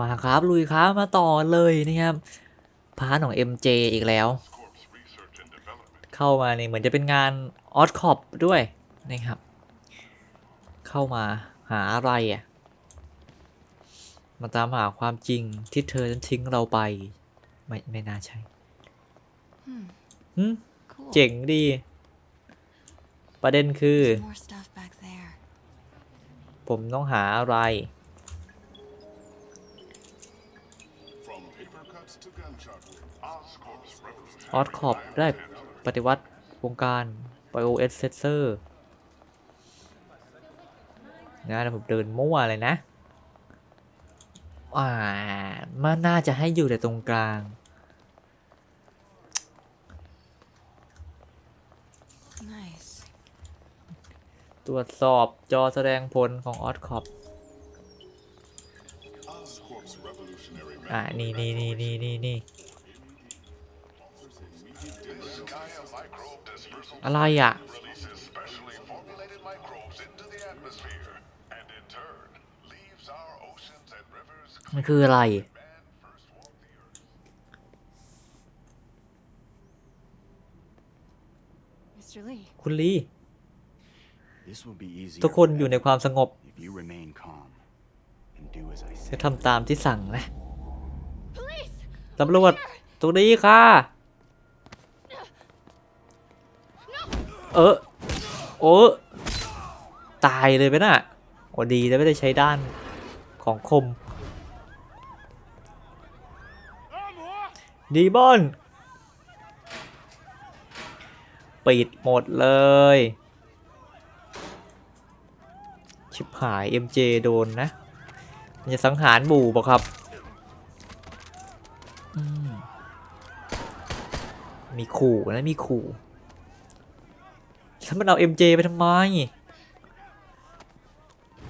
มาครับลุยครับมาต่อเลยนะครับพาร์ทของ MJ อีกแล้ว เข้ามาเนี่ยเหมือนจะเป็นงานออสคอปด้วยนะครับ เข้ามาหาอะไรอะมาตามหาความจริงที่เธอนั้นทิ้งเราไป ไม่ไม่น่าใช่ Hmm, หึ cool. เจ๋งดี ประเด็นคือ There's more stuff back there. ผมต้องหาอะไร ออสคอปได้ปฏิวัติวงการ BioS Sensor นะเดี๋ยวผมเดินมั่วเลยนะอ่ามันน่าจะให้อยู่แต่ตรงกลาง Nice. ตรวจสอบจอแสดงผลของออสคอป Oscorp's revolutionary อ่านี่นี่นี่นี่นี่นี่ อะไรอะ releases specially formulated microbes into the atmosphere and in turn leaves our oceans and rivers มันคืออะไร man first walked the earth. Mr. Lee, คุณลี This will be easier ทุกคนอยู่ในความสงบ if you remain calm and do as I จะ say. ทำตามที่สั่งนะ police! ตำรวจตรงนี้ค่ะ เออโอ้ตายเลยไปน่ะโอ้ดีแล้วไม่ได้ใช้ด้านของคมดีบอนปิดหมดเลย ชิบหาย MJ โดนนะมันจะสังหารบูบอกครับมมีขู่นะมีขู่ แล้วมันเอา MJ ไปทำไม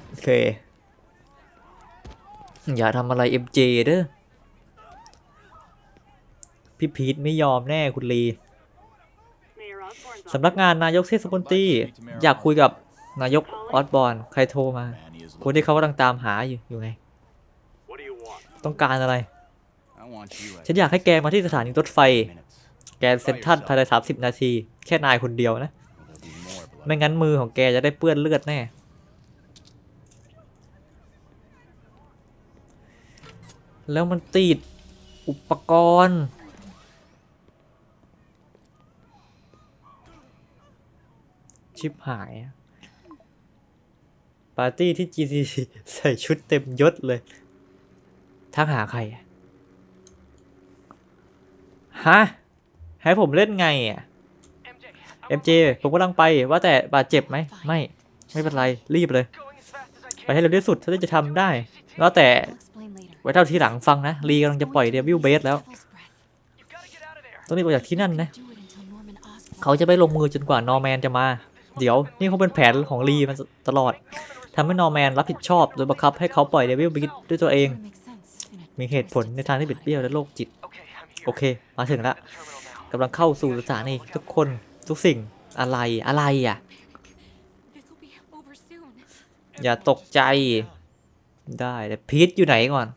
โอเค อย่าทำอะไร MJ เด้อ พี่พีทไม่ยอมแน่คุณลีสำนักงานนายกเทศมนตรีอยากคุยกับนายกออสบอร์นใครโทรมา Manny is คนที่เขากำลังตามหาอยู่อยู่ไง What do you want? ต้องการอะไร I want you ฉันอยากให้แกมาที่สถานีรถไฟ minutes. แกนเซ็นทรัลภายใน 30 นาที แค่นายคนเดียวนะ ไม่งั้นมือของแกจะได้เปื้อนเลือดแน่ แล้วมันติดอุปกรณ์ชิบหาย ปาร์ตี้ที่ GCC ใส่ชุดเต็มยศเลย ทักหาใคร ฮะ ให้ผมเล่นไงอะ MJ ผมกำลังไปว่าแต่บาดเจ็บไหมไม่ไม่เป็นไรรีบเลย ไปให้เร็วที่สุดเท่าที่จะทำได้ แล้วแต่ไว้เท่าที่หลังฟังนะลีกำลังจะปล่อยเดวิลเบสแล้วต้องรีบออกจากที่นั่นนะเขาจะไม่ลงมือจนกว่านอร์แมนจะมา เดี๋ยวนี่เขาเป็นแผนของลีมาตลอดทำให้นอร์แมนรับผิดชอบโดยบังคับให้เขาปล่อยเดวิลเบสด้วยตัวเอง มีเหตุผลในทางที่บิดเบี้ยวและโรคจิต โอเค มาถึงแล้วกำลังเข้าสู่สถานีทุกคน ทุกสิ่งอะไรอะไรอะ This will be over soon. อย่าตกใจได้แต่พีทอยู่ไหนก่อน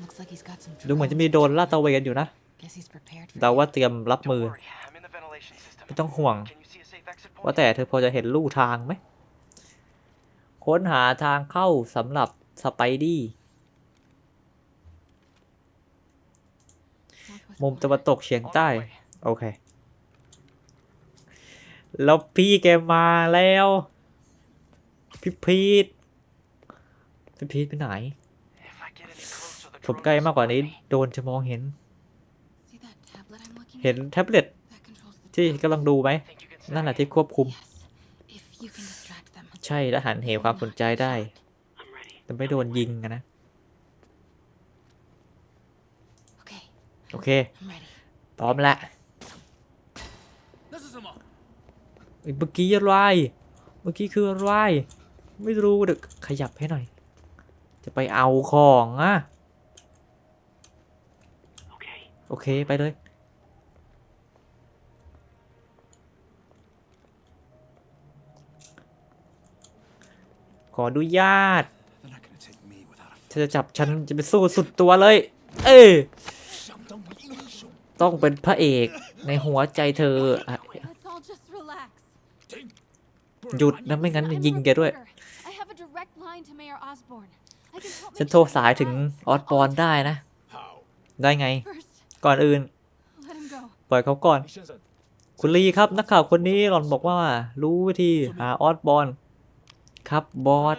Looks like he's got some ดูเหมือนจะมีโดนลาดตระเวนอยู่นะ Guess he's prepared for เดาว่าเตรียมรับ Don't มือ worry, I'm in the ventilation system. ไม่ต้องห่วง Can you see a safe exit point? ว่าแต่เธอพอจะเห็นลู่ทางไหม ค้นหาทางเข้าสำหรับสไปดี้ มุม corner. ตะวันตกเฉียง On ใต้ my way. โอเค แล้วพี่แกมาแล้ว พี่พีทพี่พีทไปไหน If I get any closer, the ผม drone ใกล้ will มากกว่านี้ spot me. โดนจะมองเห็น See that tablet I'm looking เห็น at? แท็บเล็ต That controls the ที่ tablet. กำลังดูไหม Think you can set นั่นแหละ me? ที่ควบคุม Yes. If you can distract them. ใช่และหันเหความสนใจได้ I'm ready. แต่ไม่โดนยิงอะนะ Okay, โอเค I'm ready. พร้อมแล้วเอ้ยเมื่อกี้อะไรเมื่อกี้คืออะไรไม่รู้เดี๋ยวขยับให้หน่อย จะไปเอาของอะ Okay. โอเค ไปเลย ขออนุญาต They're not gonna take me without a เธอจะจับฉันจะไปสู้สุดตัวเลย เออ ต้องเป็นพระเอกในหัวใจเธอหยุดนะไม่งั้นยิงแกด้วย ฉันโทรสายถึงออสบอนได้นะ ได้ไง ก่อนอื่น ปล่อยเขาก่อน คุณลีครับนักข่าวคนนี้หล่อนบอกว่า รู้วิธีหาออสบอนครับบอส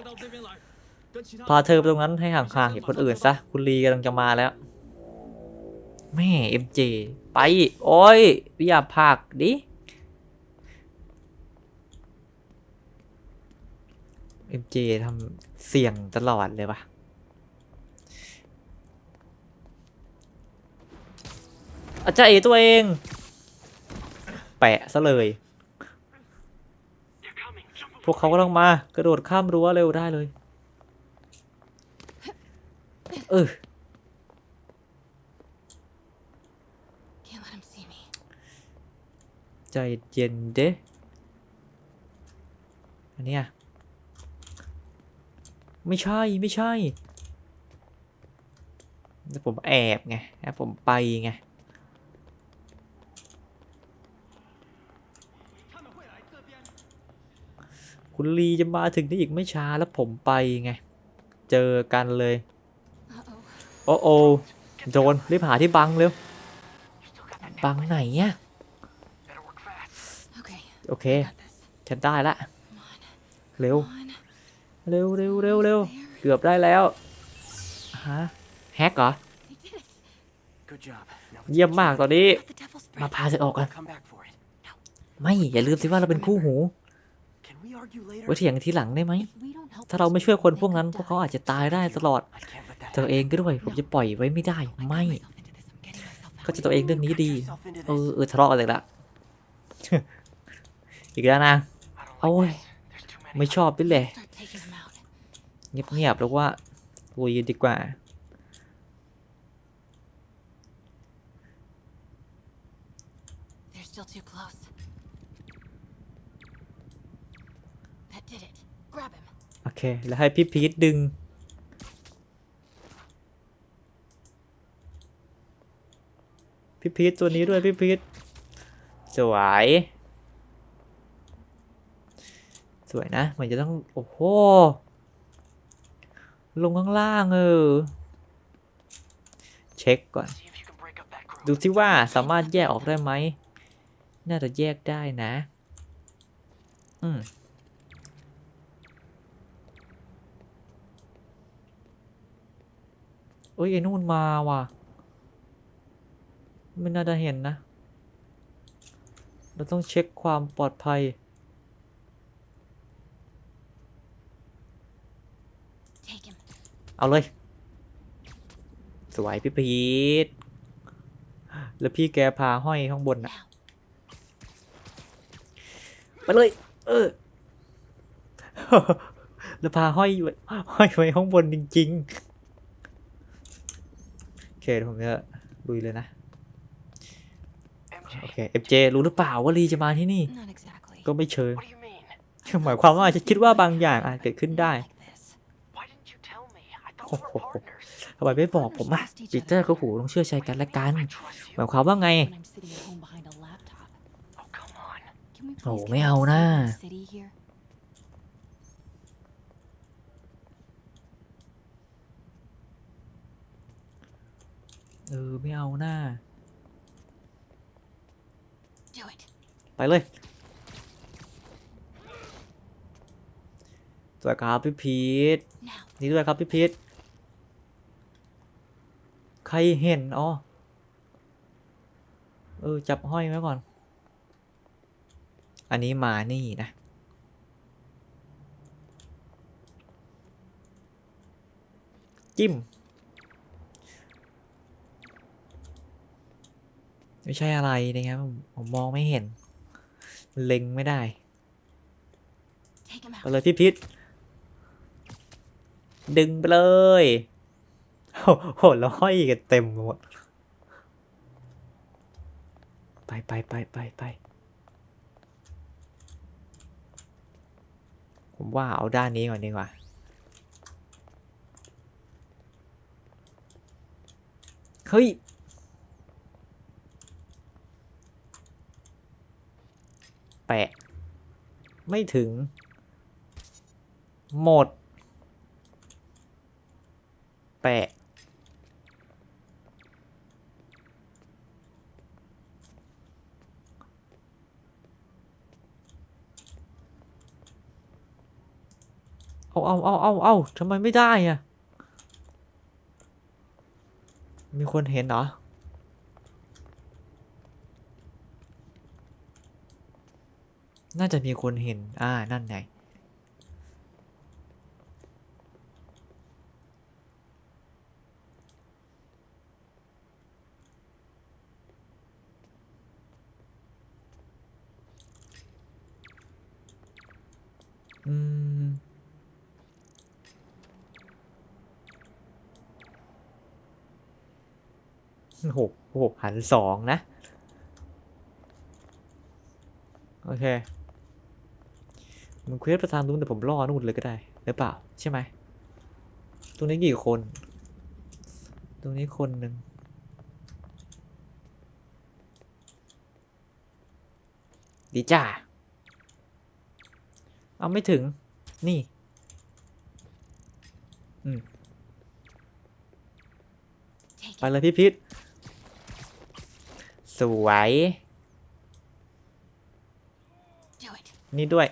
พาเธอไปตรงนั้นให้ห่างๆจากคนอื่นซะ คุณลีกำลังจะมาแล้ว แม่เอ็มเจไป โอ้ยอย่าพากดิเอ็มเจทำเสี่ยงตลอดเลยปะอาจารย์เอตัวเอง แปะซะเลย พวกเขาก็ต้องมา กระโดดข้ามรั้วเร็วได้เลย เออ Can't let him see me. ใจเย็นเด้อันเนี้ยไม่ใช่ไม่ใช่แต่ผมแอบไงแล้วผมไปไงคุณลีจะมาถึงได้อีกไม่ช้าแล้วผมไปไง เจอกันเลย Uh-oh. โอ้โอโดนรีบหาที่บังเร็ว You still got that บัง tablet? ไหนเนี่ย Better work fast. Okay, โอเค I got this. ฉันได้ละ Come on. เร็ว Come on. เร็วเร็วเร็วเร็วเกือบได้แล้ว ฮะ แฮกเหรอ We did it. Good job. Now เยี่ยมมากตอนนี้ Got the devil's มา breath. พาเธอออกกัน come back for it. ไม่ อย่าลืมสิว่าเราเป็นคู่หู Can we argue later? ไว้เถียงทีหลังได้ไหม If we don't help ถ้าเราไม่ช่วย Osborne, คนพวก they นั้น could พวกเขา die. อาจจะตายได้ตลอด I can't let that เธอเองก็ด้วย ผมจะปล่อยไว้ไม่ได้ I got ไม่ getting myself out. ก็จะตัวเองเรื่องนี้ดี yourself into เออ this. เออทะเลาะกันเลยละอีกแล้วนะ I don't Ôi. like this. There's too many. ไม่ชอบนี่แหละ Start taking him out. เงียบๆแล้วว่าลุยดีกว่า They're still too close. That did it. Grab him. โอเค แล้วให้พี่พีทดึง พี่พีทตัวนี้ด้วยพี่พีทสวย สวยนะมันจะต้อง โอ้โห ลงข้างล่างเออ เช็คก่อน ดูที่ว่าสามารถแยกออกได้ไหม น่าจะแยกได้นะ อืมเอ้ยไอ้นู่นมาว่ะ ไม่น่าจะเห็นนะ เราต้องเช็คความปลอดภัย เอาเลย สวยพี่พีทแล้วพี่แกพาห้อยข้างบนนะไปเลย เออ แล้วพาห้อยไว้ห้อยไว้ข้างบนจริงๆโอเคผมจะลุยเลยนะ โอเค FJ รู้หรือเปล่าว่าลีจะมาที่นี่ Not exactly. ก็ไม่เชิง what do you mean? หมายความว่าจะคิดว่าบางอย่างอาจเกิดขึ้นได้ Like this. Why didn't you tell me? I thought Ho, we ho, were ho. partners. ทำไมไม่บอกผมอะปีเตอร์ก็หูต้องเชื่อใจกันและกัน I trust หมาย you. ความว่าไง When I'm sitting at home behind a laptop. Oh, come on. Can we Ồ, please mấy get âu outside na. the city here? เออไม่เอาหน้า Do it. ไปเลยสวัสดีครับพี่พีท Now. นี่ด้วยครับพี่พีทใครเห็นอ๋อเออจับห้อยไว้ก่อน อันนี้มานี่นะ จิ้ม ไม่ใช่อะไรนะครับ ผมมองไม่เห็น เล็งไม่ได้ไปเลยพี่พิษดึงไปเลยโอ้โหแล้วห้อยกันเต็มหมดไปไปไปไปไปผมว่าเอาด้านนี้ก่อนดีกว่าเฮ้ย ปะ ไม่ถึง หมด แปะ เอาเอาเอาเอาเอาทำไมไม่ได้อะมีคนเห็นเหรอ น่าจะมีคนเห็น อ่า นั่นไงอืม หกหกหันสองนะ โอเค มันเควสประธานนู้นแต่ผมล่อนู่นเลยก็ได้หรือเปล่า ใช่ไหมตรงนี้กี่คน ตรงนี้คนหนึ่งดีจ้าเอาไม่ถึง นี่ อืม Take ไป it. เลยพี่พิษสวย Do it. นี่ด้วย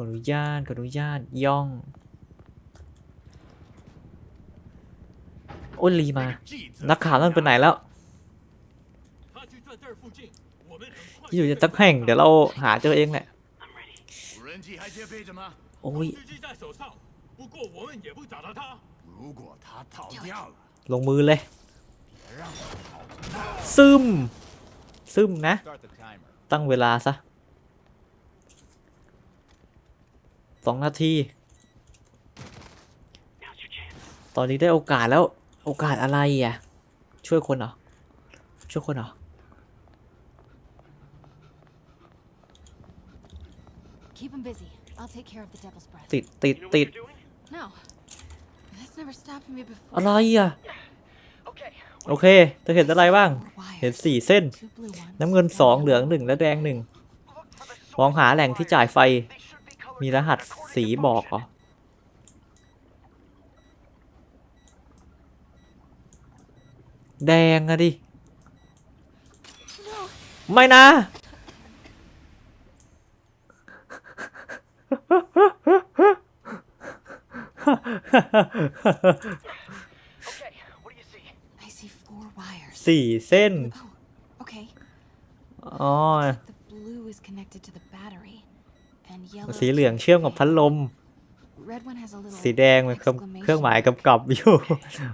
ขออนุญาตขออนุญาตย่องอุลีมา นักข่าวนั่นไปไหนแล้วอยู่จะตักแห่งเดี๋ยวเราหาเจอเองแหละโอ้ยลงมือเลย ซึม ซึมนะ ตั้งเวลาซะ องนาที Now's your chance. ตอนนี้ได้โอกาสแล้ว โอกาสอะไรอะ ช่วยคนเหรอ ช่วยคนเหรอ Keep him busy. I'll take care of the devil's breath. ติดติด You know ติ what ด you're doing? No. That's never stopped me before. อะไรอะ Okay. โอเคเธอเห็นอะไรบ้าง Four เห็น wires. สี่เส้น Two blue ones. น้ำเงิน one สองเหลือง yellow. หนึ่งและแดงหนึ่ง Look for the มอง source หา of แหล่ง the ที่ wires. จ่ายไฟ มีรหัส according สี to บอกเหรอ function. แดงอะดิ No. ไม่นะ Okay, what do you see? I see four wires. สี่เส้น Oh, okay. อ๋อ สีเหลืองเชื่อมกับพัดลม Red one has a little. สีแดงเป็นเครื่องเครื่องหมายกำกับอยู่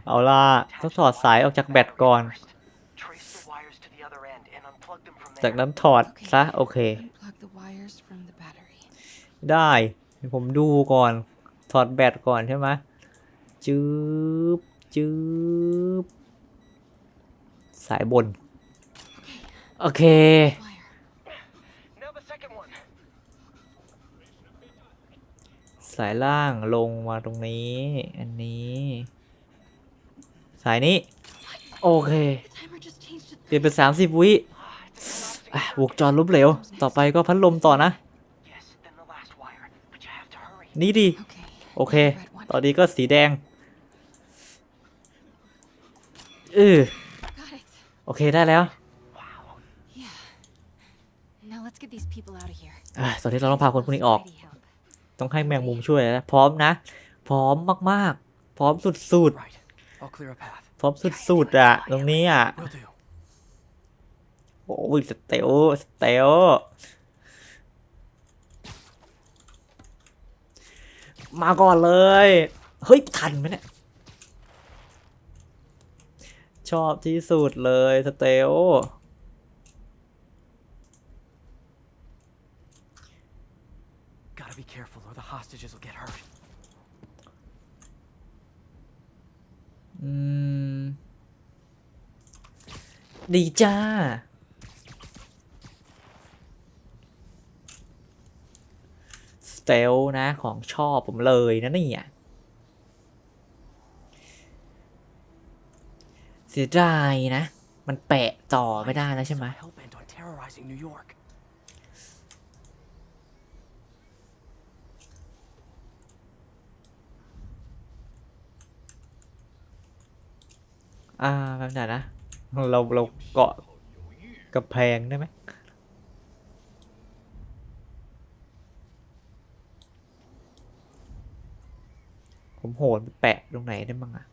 เอาล่ะต้องถอดสายออกจากแบตก่อน First, trace the wires to the other end and unplug them from จาก there. นั้นถอดซะโอเค Unplug the wires from the battery. ได้เดี๋ยวผมดูก่อน ถอดแบตก่อนใช่ไหมจืบจืบสายบน โอเค สายล่างลงมาตรงนี้ อันนี้ สายนี้ โอเค The timer just changed to เปลี่ยนเป็นสามสิบวิอะวงจรล้มเหลว ต่อไปก็พัดลมต่อนะ Yes, then the last wire. But you have to hurry. นี่ดี Okay. โอเค Red one. ตอนนี้ก็สีแดงเออ Got it. โอเคได้แล้ว Yeah. Now let's get these people out of here. อะตอนนี้เราต้องพาคนพวกนี้ออก Almighty help. ต้องให้แมงมุมช่วยนะพร้อมนะ พร้อมมากๆ พร้อมสุด Right. I'll clear a path. ๆพร้อมสุดๆอะ ตรงนี้อะ โอ้ยสเตลสเตลมาก่อนเลย เฮ้ย ทันไหมเนี่ย ชอบที่สุดเลยสเตล Gotta be careful or the hostages will get hurt. อืม ดีจ้าเตลนะ ของชอบผมเลยนะเนี่ยเสียดายนะ มันแปะต่อไม่ได้แล้วใช่ไหม Hell bent on terrorizing New York. อ่าแบบไหนนะ เราเราเกาะกระแพงได้ไหมผมโหนไปแปะตรงไหนได้บ้างอะ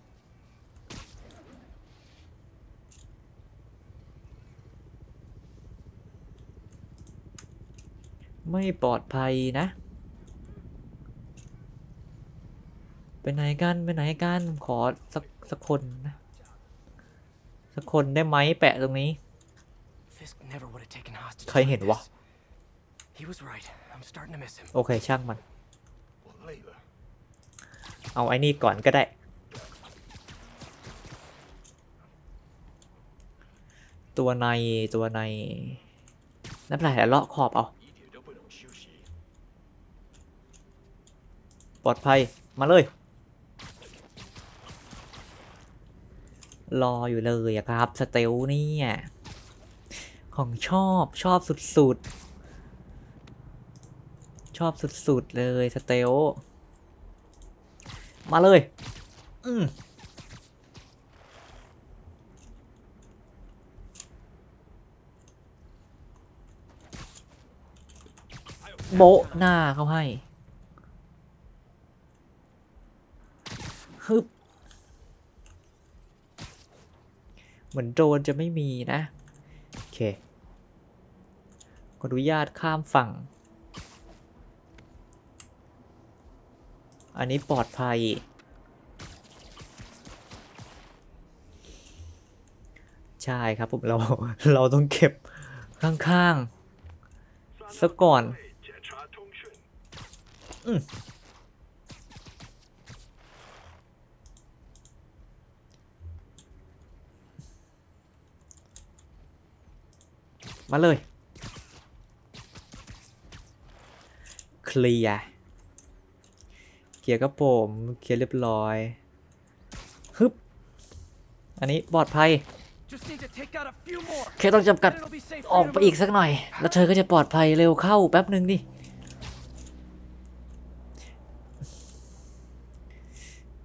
ไม่ปลอดภัยนะ ไปไหนกัน ไปไหนกัน ขอสักสักคนนะ สักคนได้ไหมแปะตรงนี้เคยเห็นวะ โอเคช่างมัน เอาไอ้นี่ก่อนก็ได้ ตัวในตัวในนั่นแปลเลาะขอบเอา ปลอดภัย มาเลย รออยู่เลยครับ สเตลเนี่ยของชอบชอบสุดๆ ชอบสุดๆ เลยสเตลมาเลย อืมโบะหน้าเขาให้ฮึบ เหมือนโดรนจะไม่มีนะ โอเคขออนุญาตข้ามฝั่ง อันนี้ปลอดภัย ใช่ครับผมเราเราต้องเก็บข้างๆซะก่อน检查 มาเลย เคลียร์เคลียร์กระผมเคลียร์เรียบร้อยฮึบอันนี้ปลอดภัย Just need to take out a few more. แค่ต้องจำกัด Then it'll be safe อ for อก you ไป to อีก move. สักหน่อย แล้วเธอก็จะปลอดภัยเร็วเข้าแป๊บหนึ่งดิ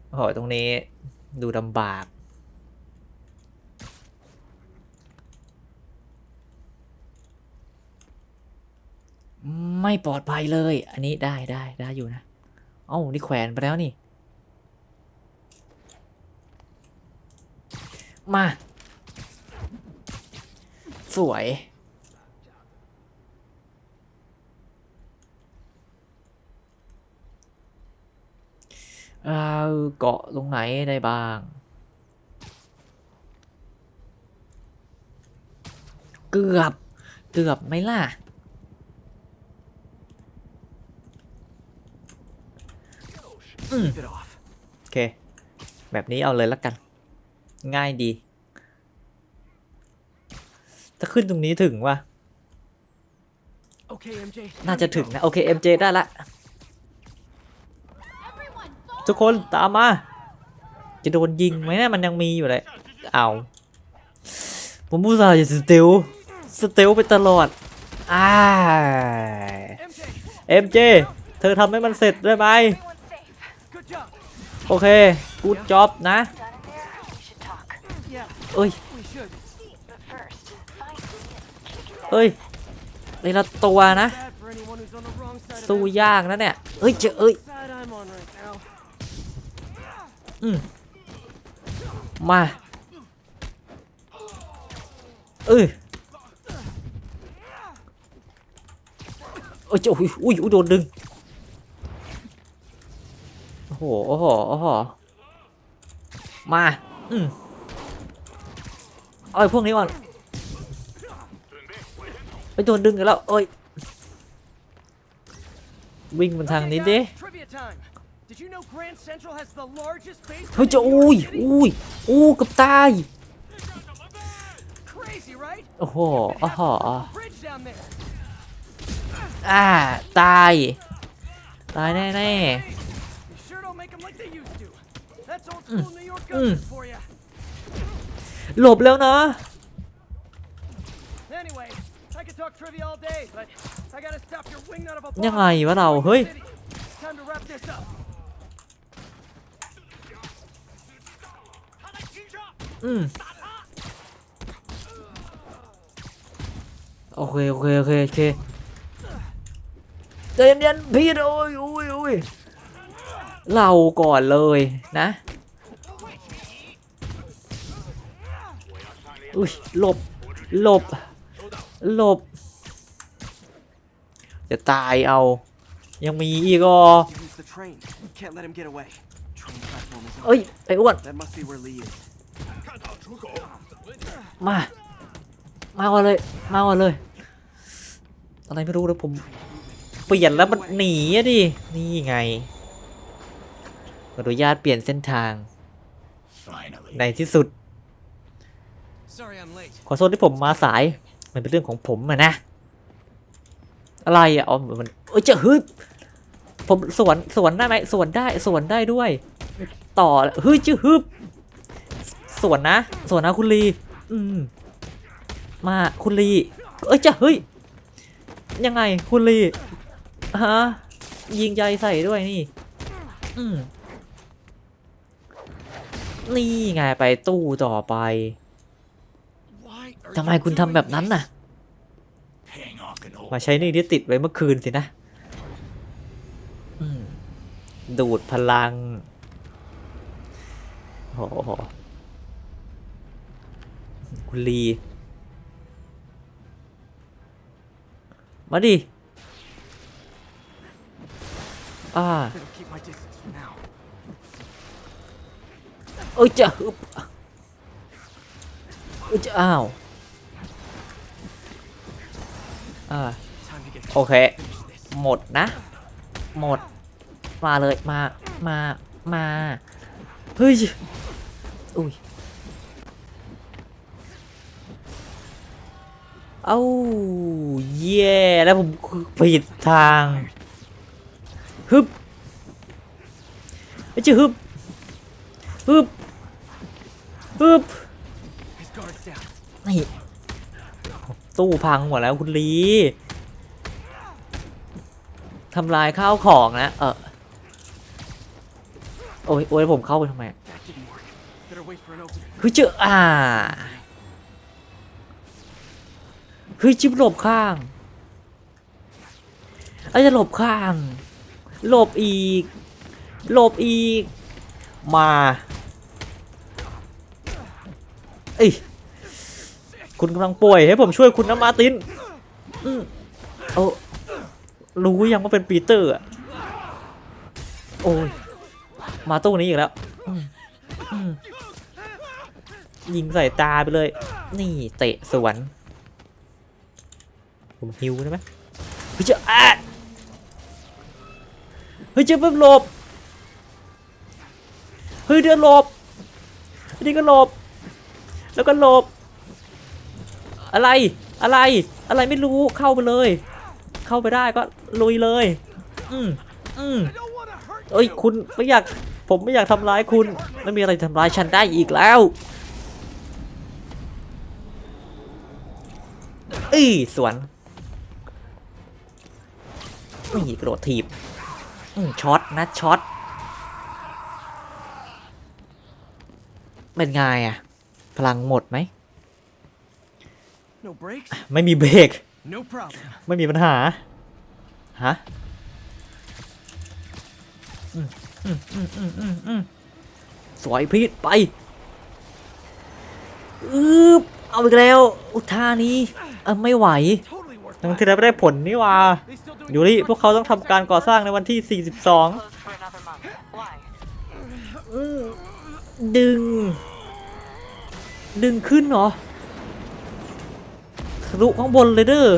โอ้โหตรงนี้ดูลำบาก ไม่ปลอดภัยเลย อันนี้ได้ได้ได้อยู่นะ เอ้านี่แขวนไปแล้วนี่ มา สวย เอาเกาะตรงไหนได้บ้าง เกือบ เกือบไหมล่ะ โอเค แบบนี้เอาเลยละกัน ง่ายดี ถ้าขึ้นตรงนี้ถึงว่ะ Okay, MJ. น่า time จะ to ถึง go. นะ โอเค MJ ได้ละ ทุกคนตามมา จะโดนยิงไหมเนะมันยังมีอยู่เลยเอาผมอุตส่าห์จะสเตลสเตลไปตลอดอ่า MJ, MJ เธอทำให้มันเสร็จได้ไหม โอเคกูดจ็อบนะเอ้ยเอ้ยเลยละตัวนะ สู้ยากนะเนี่ยเอ้ยเจอเอ้ยอืมมาเอ้ยโอ้ยโอ้ยโดนดึง โอ้โห โอ้โห โอ้โห มา อืมเอ้ยพวกนี้ก่อนไปโดนดึงกันแล้วเอ้ย วิ่งมาทางนี้ดิเฮ้ยจะอุ้ยอุ้ยอู้กับตาย โอ้โหโอ้โหอ่า ตาย ตายแน่แน่ หลบแล้วนะ Anyway, I could talk trivia all day, but I gotta stop your wingnut of a ยังไง boss วะเรา from เฮ้ย City. Time to wrap this up. อืมโอเค โอเค โอเค โอเคใจเย็นๆพี่โอ้ยโอ้ยโอ้ย เราก่อนเลยนะอุ้ยหลบหลบหลบ จะตายเอา ยังมีอีกอะเอ้ยไอ้อ้วนมา มาก่อนเลย มาก่อนเลย อะไรไม่รู้แล้วผม เปลี่ยนแล้วมันหนีอะดิ นี่ไง อนุญาตเปลี่ยนเส้นทาง ในที่สุด Sorry I'm late. ขอโทษที่ผมมาสาย มันเป็นเรื่องของผมอะนะ อะไรอะอ๋อมันเอ้ยจะฮึบผมสวนสวนได้ไหมสวนได้สวนได้ด้วย ต่อเฮ้ยจะฮึบสวนนะสวนนะคุณลีอืมมาคุณลีเอ้ยจะเฮ้ยยังไงคุณลีฮะยิงใยใส่ด้วยนี่ อืม นี่ไงไปตู้ต่อไปทำไมคุณทำแบบนั้นน่ะ มาใช้หนี่ที่ติดไว้เมื่อคืนสินะอืมดูดพลังโอ้โหคุณลี มาดิ อ่า เอ้ยจะอึบเอ้ยจะอ้าวอ่าโอเค หมดนะ หมด มาเลย มา มา มา เฮ้ย อุ้ย เอ้า เย่แล้วผมผิดทาง ฮึบไอ้เจ้าฮึบฮึบ ฮึบ His guard's down. นี่ตู้พังหมดแล้วคุณลีทำลายข้าวของนะ เออโอ้ยโอ้ยผมเข้าไปทำไม That didn't work. Better wait for an opening. เฮ้ยเจออ่าเฮ้ยจิ๊บหลบข้างไอ้จะหลบข้าง หลบอีก หลบอีก มา เอ้ยคุณกำลังป่วยให้ผมช่วยคุณนะมาตินอืมเอารู้ยังว่าเป็นปีเตอร์อะโอ้ยมาตู้นี้อีกแล้วยิงใส่ตาไปเลย นี่เตะสวน ผมฮิวได้ไหมเฮ้ยเจะอะเฮ้ยเจะเพิ่งหลบ เฮ้ยเดือนหลบนนี้ก็หลบ แล้วก็หลบ อะไร อะไร อะไรไม่รู้ เข้าไปเลย เข้าไปได้ก็ลุยเลย อืมอืมเอ้ย คุณไม่อยาก ผมไม่อยากทำร้ายคุณ ไม่มีอะไรทำร้ายฉันได้อีกแล้วอี้สวนนี่กระโดดถีบอืมช็อตนะช็อตเป็นไงอะ พลังหมดไหม No brakes? ไม่มีเบรก No problem. ไม่มีปัญหา ฮะอืมอืมอืมอืมอืมอืมสวยพีดไปอืบเอาอีกแล้วอุท่านี้เออไม่ไหว Totally worth ทั้ง it. ที่แล้วไม่ได้ผลนี่หว่า They still doing ยูริพวกเขาต้องทำการก่อสร้างในวันที่ 42 Closed for another month. Why? อืมดึง ดึงขึ้นเหรอทะลุข้างบนเลยเด้อ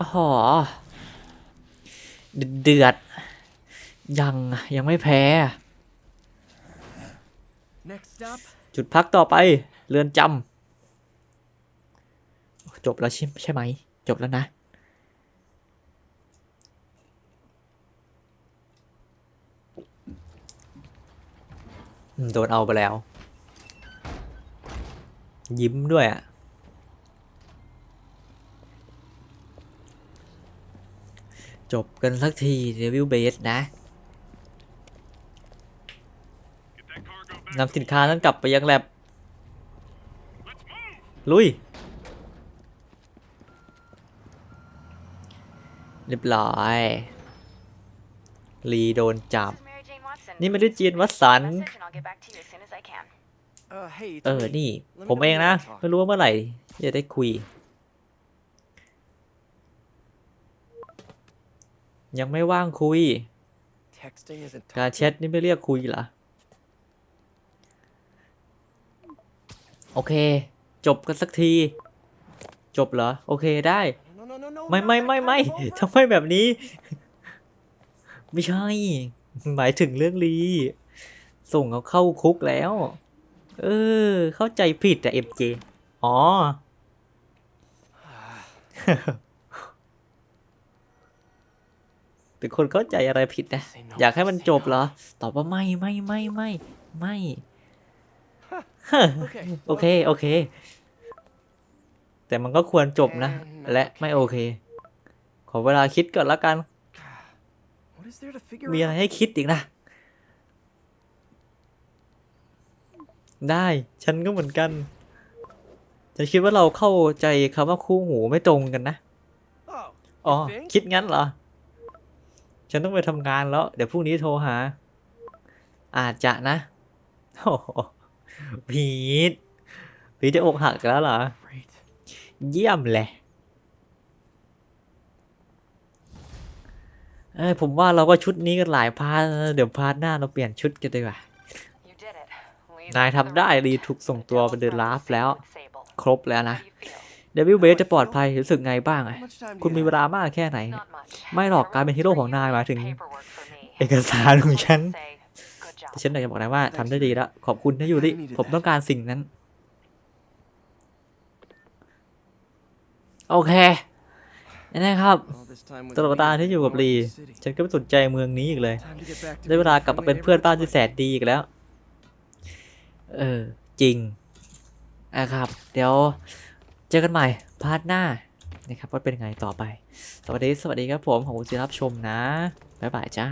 อ๋อเดเดือด ยังยังไม่แพ้ Next stop, จุดพักต่อไป เรือนจำจบแล้วใช่ใช่ไหม จบแล้วนะ โดนเอาไปแล้ว ยิ้มด้วยอะจบกันสักทีเดวิลเบสนะนำสินค้านั้นกลับไปยังแลบลุย เรียบร้อย ลีโดนจับ นี่ไม่ได้จีนวัดสัน Message and I'll get back to you as soon as I can. Uh, hey, it's เออ me. นี่ Let me ผม know เอง when นะ you wanna talk. ไม่รู้ว่าเมื่อไหร่จะได้คุย ยังไม่ว่างคุย Texting isn't การแชทนี่ไม่เรียกคุยเหรอ โอเค จบกันสักที จบเหรอ โอเคได้ No, no, no, no. ไม่ not ไม่ that ไม่ kind ไม่ of over. ทำไมแบบนี้ ไม่ใช่ หมายถึงเรื่องลีส่งเขาเข้าคุกแล้ว เออ เข้าใจผิดแต่เอ็มเจอ๋อ เป็นคนเข้าใจอะไรผิดนะ อยากให้มันจบเหรอ ตอบว่าไม่ไม่ไม่ไม่ไม่โอเค โอเค แต่มันก็ควรจบนะ และไม่โอเค ขอเวลาคิดก่อนละกัน มีอะไร out? ให้คิดอีกนะได้ ฉันก็เหมือนกัน ฉันคิดว่าเราเข้าใจคำว่าคู่หูไม่ตรงกันนะ Oh, อ๋อ you think? คิดงั้นเหรอ ฉันต้องไปทำงานแล้ว เดี๋ยวพรุ่งนี้โทรหา อาจจะนะ โอ้โหพีทพีทจะอกหักแล้วเหรอ Great. เยี่ยมเลย เอ้ยผมว่าเราก็ชุดนี้กันหลายพาร์ทเดี๋ยวพาร์ทหน้าเราเปลี่ยนชุดกันดีกว่า นายทำได้ ropes. รีถูกส่งตัวไปเดินลาฟแล้ว ครบแล้วนะเดวิลเบสจะปลอดภัยรู้สึกไงบ้างอะคุณมีเวลามากแค่ไหน ไม่หรอกการเป็นฮีโร่ของนายหมายถึง เอกสารของฉันแต่ฉันอยากจะบอกนายว่าทำได้ดีแล้ว ขอบคุณนะยูริผมต้องการสิ่งนั้น โอเคนะครับ ตลอดเวลาที่อยู่กับรีฉันก็ไม่สนใจเมืองนี้อีกเลย ได้เวลากลับมาเป็นเพื่อนบ้านที่แสนดีอีกแล้ว เออ จริงนะครับ เดี๋ยวเจอกันใหม่พาร์ทหน้านะครับว่าเป็นไงต่อไปสวัสดีสวัสดีครับผมขอบคุณที่รับชมนะ บ๊ายบายจ้า